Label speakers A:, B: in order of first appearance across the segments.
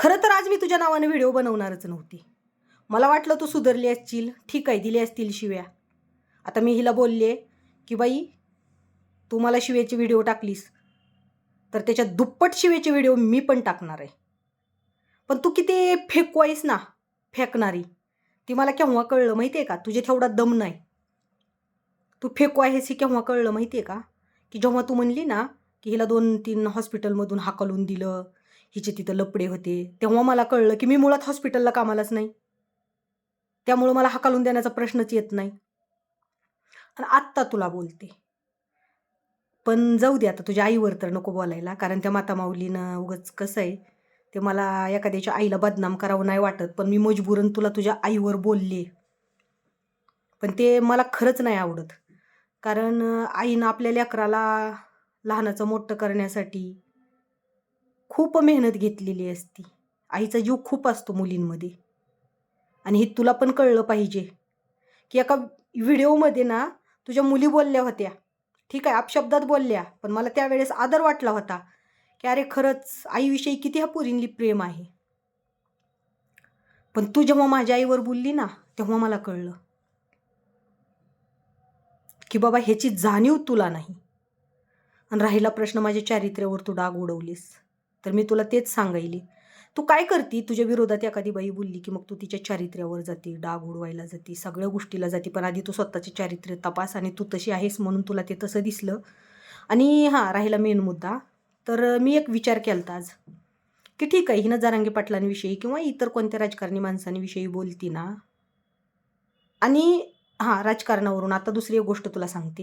A: खरं तर आज मी तुझ्या नावाने व्हिडिओ बनवणारच नव्हती. मला वाटलं तू सुधारली असतील ठीक आहे दिली असतील शिव्या. आता मी हिला बोलले की बाई तू मला शिवेची व्हिडिओ टाकलीस. तर त्याच्या दुप्पट शिवेची व्हिडिओ मी पण टाकणार आहे. पण तू किती फेकू आहेस ना फेकणारी. ती मला केव्हा कळलं माहिती आहे का? तुझे तेवढा दम नाही. तू फेकू आहेस हे केव्हा कळलं माहिती आहे का? की जेव्हा तू म्हणली ना की हिला दोन तीन हॉस्पिटलमधून हाकलून दिलं हिचे तिथं लपडे होते. तेव्हा मला कळलं की मी मुळात हॉस्पिटलला कामालाच नाही. त्यामुळं मला हाकालून देण्याचा प्रश्नच येत नाही. आणि आत्ता तुला बोलते. पण जाऊ दे आता तुझ्या आईवर तर नको बोलायला. कारण त्या माता माऊलीनं उगच कसं आहे ते मला एखाद्याच्या आईला बदनाम करावं नाही वाटत. पण मी मजबूरन तुला तुझ्या आईवर बोलले. पण ते मला खरंच नाही आवडत. कारण आईनं आपल्या लेकराला लहानाचं मोठं करण्यासाठी खूप मेहनत घेतलेली असती. आईचा जीव खूप असतो मुलींमध्ये. आणि हे तुला पण कळलं पाहिजे की एका व्हिडिओमध्ये ना तुझ्या मुली बोलल्या होत्या. ठीक आहे अपशब्दात बोलल्या पण मला त्यावेळेस आदर वाटला होता की अरे खरंच आईविषयी किती ह्या पोरींली प्रेम आहे. पण तू जेव्हा माझ्या आईवर बोलली ना तेव्हा मला कळलं की बाबा ह्याची जाणीव तुला नाही. आणि राहिला प्रश्न माझ्या चारित्र्यावर तू डाग उडवलीस. तर मी तुला तेच सांगायली. तू काय करती? तुझ्या विरोधात एखादी बाई बोलली की मग तू तिच्या चारित्र्यावर जाते डाग उडवायला जाते सगळ्या गोष्टीला जाते पण आधी तू स्वतःचे चारित्र्य तपास आणि तू तशी आहेस म्हणून तुला ते तसं दिसलं. आणि हां राहिला मेन मुद्दा. तर मी एक विचार केला आज की ठीक आहे हिनं जारांगे पाटलांविषयी किंवा इतर कोणत्या राजकारणी माणसांविषयी बोलती ना? आणि हां राजकारणावरून आता दुसरी एक गोष्ट तुला सांगते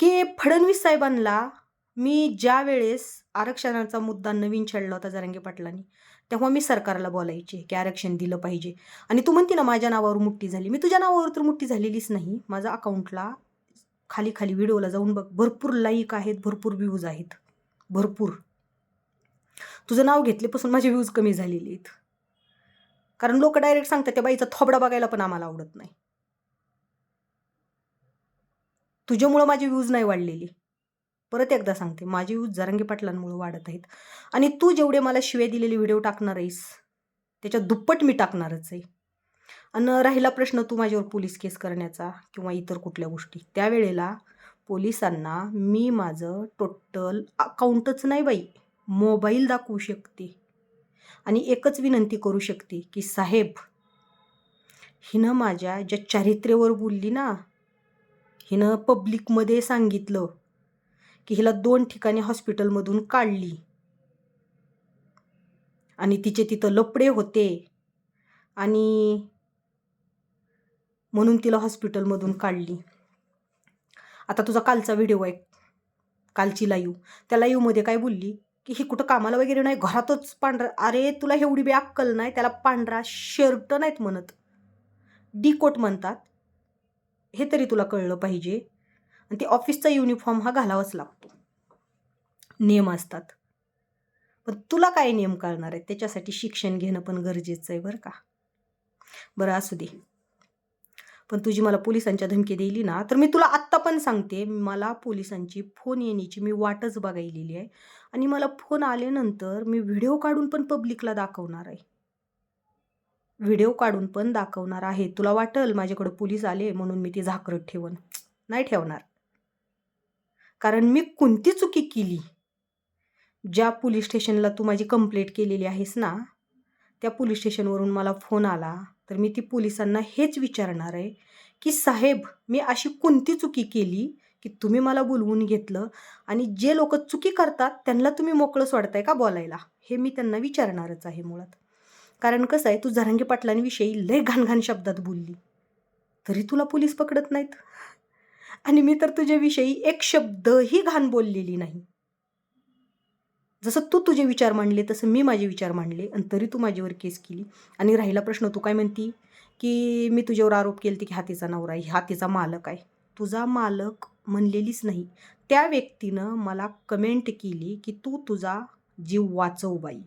A: की फडणवीस साहेबांना मी ज्या वेळेस आरक्षणाचा मुद्दा नवीन छेडला होता जरांगे पाटलांनी तेव्हा मी सरकारला बोलायचे की आरक्षण दिलं पाहिजे. आणि तू म्हणती ना माझ्या नावावर मुठ्ठी झाली. मी तुझ्या नावावर तर मुठ्ठी झालेलीच नाही. माझा अकाउंटला खाली खाली व्हिडिओला जाऊन बघ. भरपूर लाईक आहेत भरपूर व्ह्यूज आहेत. भरपूर. तुझं नाव घेतलेपासून माझे व्ह्यूज कमी झालेले आहेत. कारण लोक डायरेक्ट सांगतात त्या बाईचा थोबडा बघायला पण आम्हाला आवडत नाही. तुझ्यामुळं माझे व्ह्यूज नाही वाढलेली. परत एकदा सांगते माझे व्ह्यूज जरांगी पाटलांमुळे वाढत आहेत. आणि तू जेवढे मला शिवे दिलेले व्हिडिओ टाकणार आहेस त्याच्या दुप्पट मी टाकणारच आहे. आणि राहिला प्रश्न तू माझ्यावर पोलीस केस करण्याचा किंवा इतर कुठल्या गोष्टी त्यावेळेला पोलिसांना मी माझं टोटल अकाउंटच नाही बाई मोबाईल दाखवू शकते. आणि एकच विनंती करू शकते की साहेब हिनं माझ्या ज्या चारित्र्यावर बोलली ना हिनं पब्लिकमध्ये सांगितलं की हिला दोन ठिकाणी हॉस्पिटलमधून काढली. आणि तिचे तिथं लपडे होते. आणि म्हणून तिला हॉस्पिटलमधून काढली. आता तुझा कालचा व्हिडिओ आहे. कालची लाईव्ह त्या लाईव्हमध्ये काय बोलली? की ही कुठं कामाला वगैरे नाही घरातच पांढरा अरे तुला एवढी बी अक्कल नाही त्याला पांढरा शर्ट नाहीत म्हणत. डी कोट म्हणतात. हे तरी तुला कळलं पाहिजे. आणि ते ऑफिसचा युनिफॉर्म हा घालावाच लागतो. नियम असतात. पण तुला काय नियम कळणार आहे त्याच्यासाठी शिक्षण घेणं पण गरजेचं आहे बरं का? बरं असू दे. पण तुझी मला पोलिसांच्या धमकी दिली ना तर मी तुला आत्ता पण सांगते मला पोलिसांची फोन येण्याची मी वाटच बघायलेली आहे. आणि मला फोन आल्यानंतर मी व्हिडिओ काढून पण पब्लिकला दाखवणार आहे. व्हिडिओ काढून पण दाखवणार आहे. तुला वाटल माझ्याकडं पोलीस आले म्हणून मी ती झाकरत ठेवन? नाही ठेवणार. कारण मी कोणती चुकी केली? ज्या पोलीस स्टेशनला तू माझी कंप्लेंट केलेली आहेस ना त्या पोलीस स्टेशनवरून मला फोन आला. तर मी ती पोलिसांना हेच विचारणार आहे की साहेब मी अशी कोणती चुकी केली की तुम्ही मला बोलवून घेतलं आणि जे लोक चुकी करतात त्यांना तुम्ही मोकळं सोडताय का बोलायला? हे मी त्यांना विचारणारच आहे मुळात. कारण कसं आहे तू जरांगी पाटलांविषयी लय घाणघाण शब्दात बोलली. तरी तुला पोलीस पकडत नाहीत. आणि मी तर तुझ्याविषयी एक शब्दही घाण बोललेली नाही. जसं तू तुझे विचार मांडले तसं मी माझे विचार मांडले आणि तरी तू माझ्यावर केस केली. आणि राहिला प्रश्न तू काय म्हणती? की मी तुझ्यावर आरोप केले की हा तिचा नवरा आहे हा तिचा मालक आहे. तुझा मालक म्हणलेलीच नाही. त्या व्यक्तीनं मला कमेंट केली की तू तुझा जीव वाचव बाई.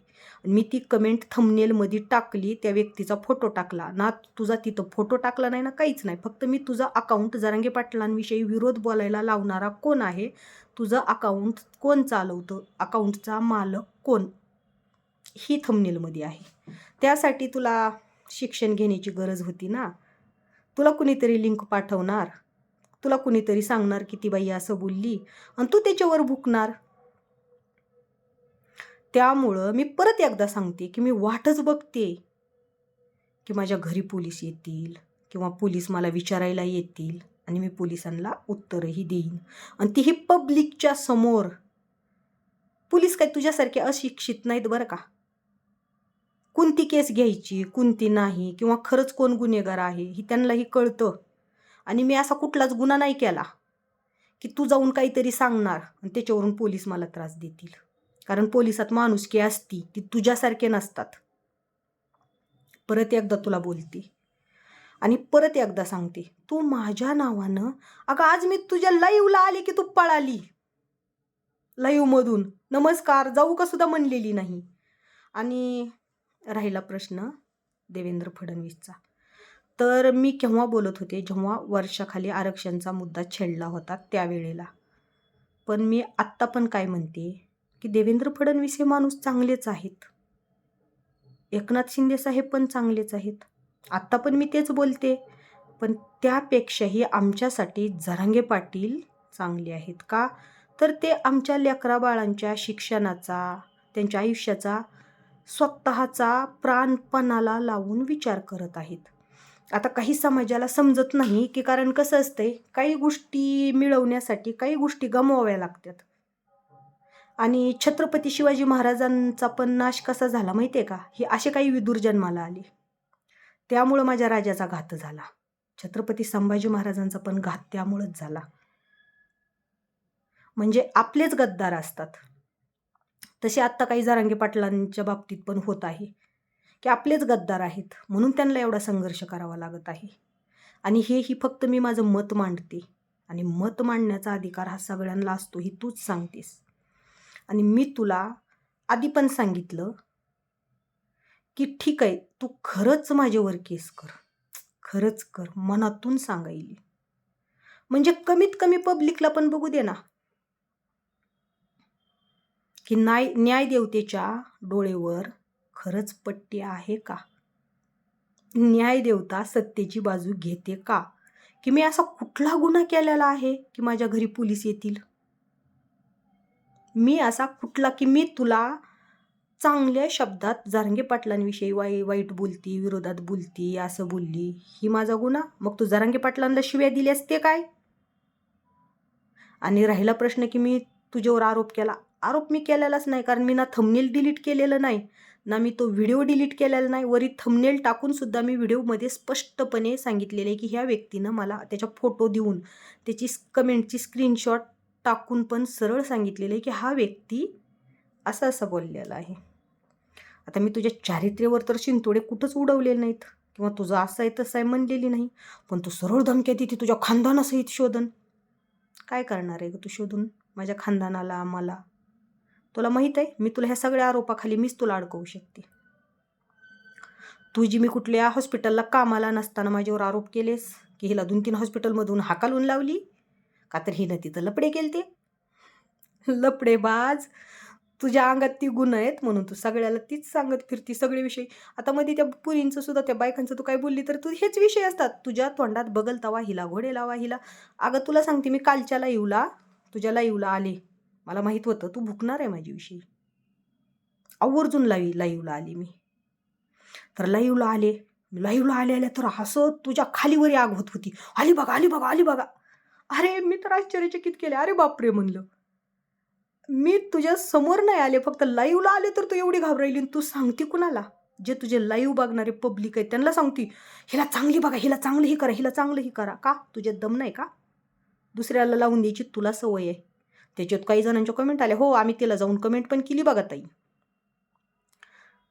A: मी ती कमेंट थंबनेलमध्ये टाकली त्या व्यक्तीचा फोटो टाकला. ना तुझा तिथं फोटो टाकला नाही ना काहीच नाही. फक्त मी तुझा अकाउंट जरांगे पाटलांविषयी विरोध बोलायला लावणारा कोण आहे? तुझं अकाउंट कोण चालवतं? अकाउंटचा मालक कोण? ही थंबनेलमध्ये आहे. त्यासाठी तुला शिक्षण घेण्याची गरज होती ना? तुला कुणीतरी लिंक पाठवणार? तुला कुणीतरी सांगणार की ती बाई असं बोलली? आणि तू त्याच्यावर भुकणार? त्यामुळं मी परत एकदा सांगते की मी वाटच बघते की माझ्या घरी पोलीस येतील किंवा पोलीस मला विचारायला येतील आणि मी पोलिसांना उत्तरही देईन. आणि तीही पब्लिकच्या समोर पोलीस काय तुझ्यासारखे अशिक्षित नाहीत बरं का? कोणती केस घ्यायची कोणती नाही किंवा खरंच कोण गुन्हेगार आहे ही त्यांनाही कळतं. आणि मी असा कुठलाच गुन्हा नाही केला की तू जाऊन काहीतरी सांगणार आणि त्याच्यावरून पोलीस मला त्रास देतील. कारण पोलिसात माणुसकी असती ती तुझ्यासारखे नसतात. परत एकदा तुला बोलते. आणि परत एकदा सांगते तू माझ्या नावानं अगं आज मी तुझ्या लाईव्हला आले की तू पळाली. लाईव्हमधून नमस्कार जाऊ का सुद्धा म्हणलेली नाही. आणि राहिला प्रश्न देवेंद्र फडणवीसचा. तर मी केव्हा बोलत होते? जेव्हा वर्षाखाली आरक्षणचा मुद्दा छेडला होता त्यावेळेला. पण मी आत्ता पण काय म्हणते? की देवेंद्र फडणवीस हे माणूस चांगलेच आहेत. एकनाथ शिंदे साहेब पण चांगलेच आहेत. आत्ता पण मी तेच बोलते. पण त्यापेक्षाही आमच्यासाठी झरांगे पाटील चांगले आहेत का? तर ते आमच्या लेकरा बाळांच्या शिक्षणाचा त्यांच्या आयुष्याचा स्वतःचा प्राणपणाला लावून विचार करत आहेत. आता काही समाजाला समजत नाही की कारण कसं असतंय काही गोष्टी मिळवण्यासाठी काही गोष्टी गमवाव्या लागतात. आणि छत्रपती शिवाजी महाराजांचा पण नाश कसा झाला माहिती आहे का? हे असे काही विदूर जन्माला आले. त्यामुळं माझ्या राजाचा घात झाला. छत्रपती संभाजी महाराजांचा पण घात त्यामुळंच झाला. म्हणजे आपलेच गद्दार असतात. तसे आत्ता काही जरांगे पाटलांच्या बाबतीत पण होत आहे. की आपलेच गद्दार आहेत. म्हणून त्यांना एवढा संघर्ष करावा लागत आहे. आणि हे ही फक्त मी माझं मत मांडते. आणि मत मांडण्याचा अधिकार हा सगळ्यांना असतो ही तूच सांगतेस. आणि मी तुला आधी पण सांगितलं की ठीक आहे तू खरंच माझ्यावर केस कर. खरंच कर मनातून सांगायली. म्हणजे कमीत कमी पब्लिकला पण बघू दे ना. की न्याय न्यायदेवतेच्या डोळेवर खरंच पट्टी आहे का? न्यायदेवता सत्तेची बाजू घेते का? की मी असा कुठला गुन्हा केलेला आहे की माझ्या घरी पोलीस येतील? मी असा कुठला की मी तुला चांगल्या शब्दात जारंगे पाटलांविषयी वाई वाईट बोलती विरोधात बोलती असं बोलली. ही माझा गुन्हा? मग तू जारंगे पाटलांना शिव्या दिल्यास ते काय? आणि राहिला प्रश्न की मी तुझ्यावर आरोप केला? आरोप मी केलेलाच नाही कारण मी ना थंबनेल डिलीट केलेलं नाही ना मी तो व्हिडिओ डिलीट केलेला नाही. वरी थंबनेल टाकून सुद्धा मी व्हिडिओमध्ये स्पष्टपणे सांगितलेलं आहे की ह्या व्यक्तीनं मला त्याच्या फोटो देऊन त्याची कमेंटची स्क्रीनशॉट टाकून पण सरळ सांगितलेलं आहे की हा व्यक्ती असं असं बोललेला आहे. आता मी तुझ्या चारित्र्यावर तर शिंतोडे कुठंच उडवलेले नाहीत. किंवा तुझं असं आहे तसं आहे म्हणलेली नाही. पण तू सरळ धमक्या देते तुझ्या खानदानासहित शोधन. काय करणार आहे ग तू शोधून? माझ्या खानदानाला आम्हाला. तुला माहीत आहे मी तुला ह्या सगळ्या आरोपाखाली मीच तुला अडकवू शकते. तुझी मी कुठल्या हॉस्पिटलला कामाला नसताना माझ्यावर आरोप केलेस? की हिला दोन तीन हॉस्पिटलमधून हाकालून लावली? का तर हिनं तिथं लपडे केलते? लपडेबाज. तुझ्या अंगात ती गुण आहेत म्हणून तू सगळ्याला तीच सांगत फिरती सगळे विषय आता मध्ये त्या पुरींचं सुद्धा त्या बायकांचं तू काय बोलली तर तू हेच विषय असतात. तुझ्या तोंडात बगल तवा हिला घोडे लावा हिला. अगं तुला सांगते मी कालच्या लाईवला तुझ्या लाईवला आले. मला माहीत होतं तू भुकणार आहे माझ्याविषयी. आवर्जून लावी लाईवला आली मी. तर लाईवला आले. लाईवला आले आल्या तर हसत तुझ्या खालीवरी आग होत होती. आली बघा आली बघा आली बघा. अरे मी तर आश्चर्यचकित केले. अरे बापरे म्हणलं. मी तुझ्या समोर नाही आले फक्त लाईव्हला आले तर तू एवढी घाबरायली तू सांगते कुणाला? जे तुझे लाईव्ह बघणारे पब्लिक आहेत त्यांना सांगती हिला चांगली बघा हिला चांगलंही करा हिला चांगलंही करा. का? तुझे दम नाही का? दुसऱ्याला लावून द्यायची तुला सवय आहे. त्याच्यात काही जणांच्या कमेंट आल्या हो आम्ही तिला जाऊन कमेंट पण केली बघा ताई.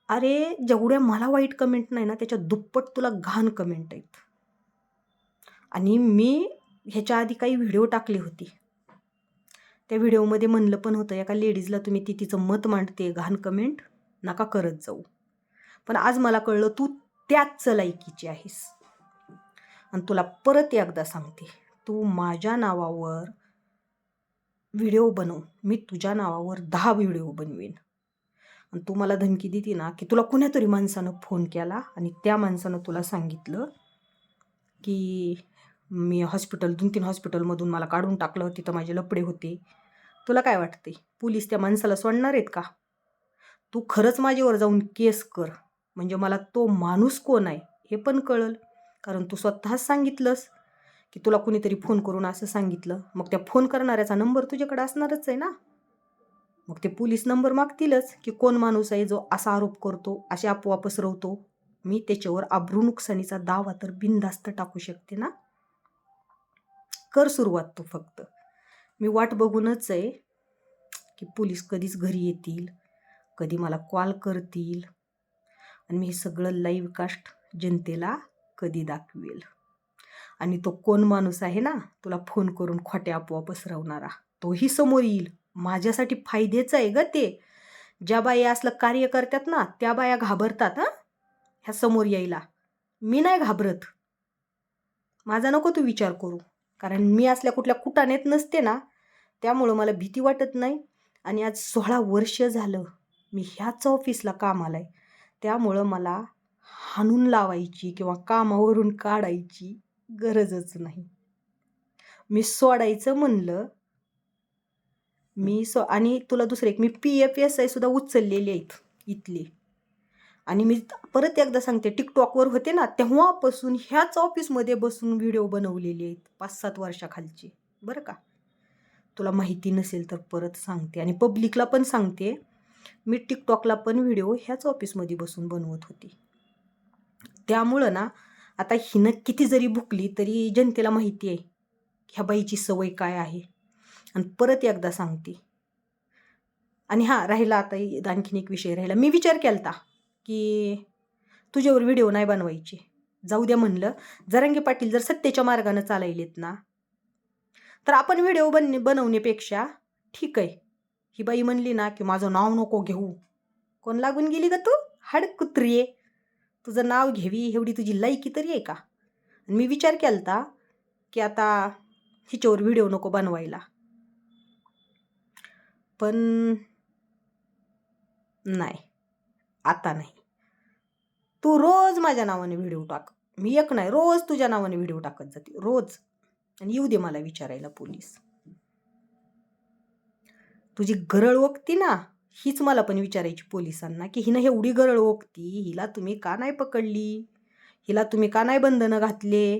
A: अरे जेवढ्या मला वाईट कमेंट नाही ना त्याच्या दुप्पट तुला घाण कमेंट आहेत. आणि मी ह्याच्या आधी काही व्हिडिओ टाकली होती. त्या व्हिडिओमध्ये म्हणलं पण होतं एका लेडीजला तुम्ही ती तिचं मत मांडते घाण कमेंट नका करत जाऊ. पण आज मला कळलं तू त्याच लायकीची आहेस. आणि तुला परत एकदा सांगते तू माझ्या नावावर व्हिडिओ बनव. मी तुझ्या नावावर दहा व्हिडिओ बनवीन. आणि तू मला धमकी देती ना की तुला कुण्यातरी माणसानं फोन केला आणि त्या माणसानं तुला सांगितलं की मी हॉस्पिटल दोन तीन हॉस्पिटलमधून मला काढून टाकलं. तिथं माझे लपडे होते. तुला काय वाटते? पोलीस त्या माणसाला सोडणार आहेत का? तू खरंच माझ्यावर जाऊन केस कर. म्हणजे मला तो माणूस कोण आहे हे पण कळल. कारण तू स्वतःच सांगितलंस की तुला कुणीतरी फोन करून असं सांगितलं. मग त्या फोन करणाऱ्याचा नंबर तुझ्याकडे असणारच आहे ना? मग ते पोलीस नंबर मागतीलच की कोण माणूस आहे जो असा आरोप करतो असे आपोआप पसरवतो मी त्याच्यावर आब्रू नुकसानीचा दावा तर बिनधास्त टाकू शकते ना? कर सुरुवात तू फक्त. मी वाट बघूनच आहे की पोलीस कधीच घरी येतील कधी मला कॉल करतील आणि मी हे सगळं लाईव्ह कास्ट जनतेला कधी दाखवेल. आणि तो कोण माणूस आहे ना तुला फोन करून खोट्या अफवा पसरवणारा तोही समोर येईल. माझ्यासाठी फायद्याचं आहे ग ते. ज्या बाया असलं कार्य करतात ना त्या बाया घाबरतात हां? ह्या समोर यायला. मी नाही घाबरत. माझा नको तू विचार करू. कारण मी असल्या कुठल्या कुटानेत नसते ना त्यामुळं मला भीती वाटत नाही. आणि आज सोळा वर्ष झालं मी ह्याच ऑफिसला कामाला आहे त्यामुळं मला हाणून लावायची किंवा कामावरून काढायची गरजच नाही. मी सोडायचं म्हणलं मी सो आणि तुला दुसरं एक मी पी एफ एस आय सुद्धा उचललेले आहेत इथले. आणि मी परत एकदा सांगते टिकटॉकवर होते ना तेव्हापासून ह्याच ऑफिसमध्ये बसून व्हिडिओ बनवलेले आहेत पाच सात वर्षाखालचे. बरं का? तुला माहिती नसेल तर परत सांगते. आणि पब्लिकला पण सांगते मी टिकटॉकला पण व्हिडिओ ह्याच ऑफिसमध्ये बसून बनवत होते. त्यामुळं ना आता हिनं किती जरी भुकली तरी जनतेला माहिती आहे ह्या बाईची सवय काय आहे. आणि परत एकदा सांगते. आणि हां राहिला आता आणखीन एक विषय राहिला. मी विचार केलता की तुझ्यावर व्हिडिओ नाही बनवायची. जाऊ द्या म्हणलं. जरांगे पाटील जर सत्तेच्या मार्गानं चालायलेत ना तर आपण व्हिडिओ बन बनवण्यापेक्षा ठीक आहे. ही बाई म्हणली ना की माझं नाव नको घेऊ. कोण लागून गेली का तू? हाड कुत्रिये तुझं नाव घ्यावी एवढी तुझी लायकी तरी आहे का? आणि मी विचार केलता की आता हिच्यावर व्हिडिओ नको बनवायला. पण नाही. आता नाही. तू रोज माझ्या नावाने व्हिडिओ टाक. मी एक नाही रोज तुझ्या नावाने व्हिडिओ टाकत जाते. रोज. आणि येऊ दे मला विचारायला पोलीस. तुझी गरळ ओकती ना हीच मला पण विचारायची पोलिसांना की हिनं एवढी गरळ ओकती हिला तुम्ही का नाही पकडली? हिला तुम्ही का नाही बंधनं घातले?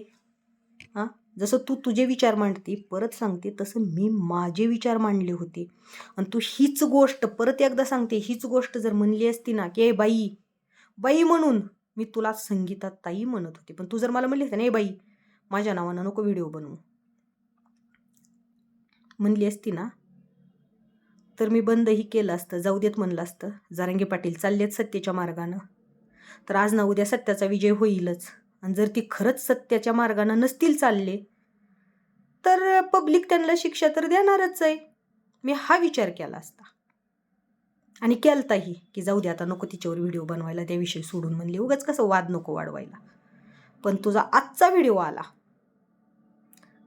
A: हां? जसं तू तुझे विचार मांडते परत सांगते तसं मी माझे विचार मांडले होते. आणि तू हीच गोष्ट परत एकदा सांगते हीच गोष्ट जर म्हणली असती ना की ए बाई बाई म्हणून मी तुला संगीतात ताई म्हणत होते पण तू जर मला म्हणली असते ना ए बाई माझ्या नावानं नको व्हिडिओ बनवू. म्हणली असती ना तर मी बंदही केलं असतं जाऊ देत म्हणलं असतं जारंगे पाटील चाललेत सत्तेच्या मार्गानं. तर आज ना उद्या सत्याचा विजय होईलच. आणि जर ती खरंच सत्याच्या मार्गानं नसतील चालले तर पब्लिक त्यांना शिक्षा तर देणारच आहे. मी हा विचार केला असता. आणि केलताही की जाऊ दे आता नको तिच्यावर व्हिडिओ बनवायला त्याविषयी सोडून म्हणले उगाच कसं वाद नको वाढवायला. पण तुझा आजचा व्हिडिओ आला.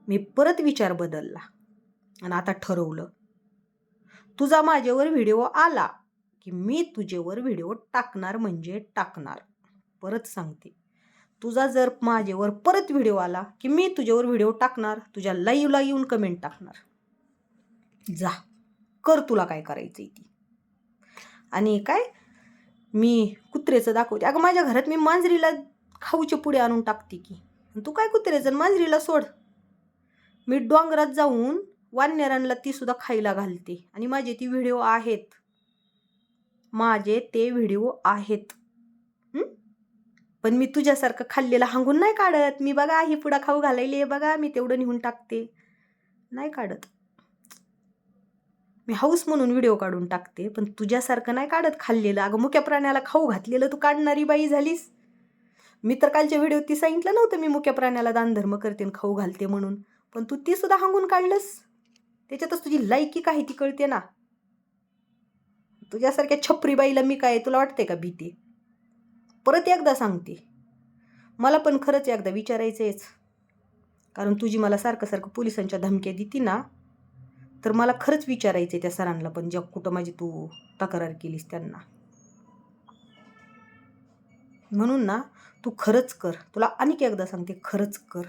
A: मी परत विचार बदलला. आणि आता ठरवलं. तुझा माझ्यावर व्हिडिओ आला की मी तुझ्यावर व्हिडिओ टाकणार म्हणजे टाकणार. परत सांगते. तुझा जर माझ्यावर परत व्हिडिओ आला की मी तुझ्यावर व्हिडिओ टाकणार तुझ्या लाईव्हला येऊन कमेंट टाकणार. जा कर तुला काय करायचं ती. आणि काय? मी कुत्रेचं दाखवते. अगं माझ्या घरात मी मांजरीला खाऊचे पुढे आणून टाकते की. तू काय कुत्रेचं आणि मांजरीला सोड. मी डोंगरात जाऊन वाननेरांना ती सुद्धा खायला घालते. आणि माझे ती व्हिडिओ आहेत. माझे ते व्हिडिओ आहेत. पण मी तुझ्यासारखं खाल्लेलं हांगून नाही काढत. मी बघा ही पुढा खाऊ घालायली बघा मी तेवढं निघून टाकते. नाही काढत. मी हाऊस म्हणून व्हिडिओ काढून टाकते पण तुझ्यासारखं नाही काढत खाल्लेलं. अगं मुक्या प्राण्याला खाऊ घातलेलं तू काढणारी बाई झालीस. मी तर कालच्या व्हिडिओ ती सांगितलं नव्हतं मी मुक्या प्राण्याला दानधर्म करते खाऊ घालते म्हणून. पण तू ती सुद्धा हांगून काढलंस. त्याच्यातच तुझी लायकी काही ती कळते ना. तुझ्यासारख्या छपरी बाईला मी काय तुला वाटते का भीती? परत एकदा सांगते. मला पण खरंच एकदा विचारायचं आहेच कारण तुझी मला सारखं सारखं पोलिसांच्या धमक्या देती ना तर मला खरंच विचारायचं आहे त्या सरांना पण ज्या कुठं माझी तू तक्रार केलीस त्यांना. म्हणून ना तू खरंच कर. तुला आणखी एकदा सांगते खरंच कर.